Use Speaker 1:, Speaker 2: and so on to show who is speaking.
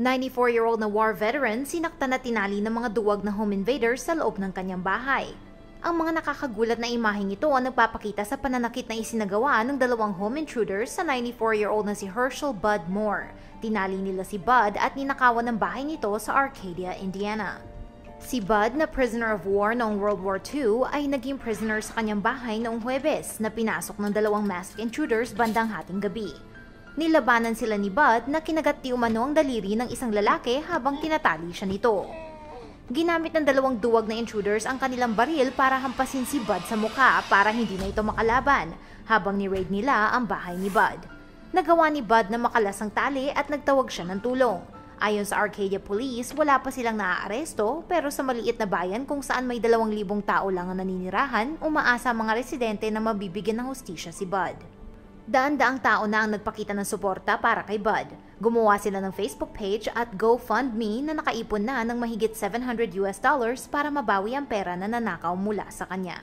Speaker 1: 94-year-old na war veteran sinaktan at tinali ng mga duwag na home invaders sa loob ng kanyang bahay. Ang mga nakakagulat na imaheng ito ang nagpapakita sa pananakit na isinagawa ng dalawang home intruders sa 94-year-old na si Herschel Bud Moore. Tinali nila si Bud at ninakawan ng bahay nito sa Arcadia, Indiana. Si Bud na prisoner of war noong World War II ay naging prisoner sa kanyang bahay noong Huwebes na pinasok ng dalawang masked intruders bandang hating gabi. Nilabanan sila ni Bud na kinagat di umano ang daliri ng isang lalaki habang tinatali siya nito. Ginamit ng dalawang duwag na intruders ang kanilang baril para hampasin si Bud sa mukha para hindi na ito makalaban habang ni-raid nila ang bahay ni Bud. Nagawa ni Bud na makalas ang tali at nagtawag siya ng tulong. Ayon sa Arcadia Police, wala pa silang naaaresto pero sa maliit na bayan kung saan may dalawang libong tao lang ang naninirahan, umaasa mga residente na mabibigyan ng hustisya si Bud. Daan-daang tao na ang nagpakita ng suporta para kay Bud. Gumawa sila ng Facebook page at GoFundMe na nakaipon na ng mahigit 700 US dollars para mabawi ang pera na nanakaw mula sa kanya.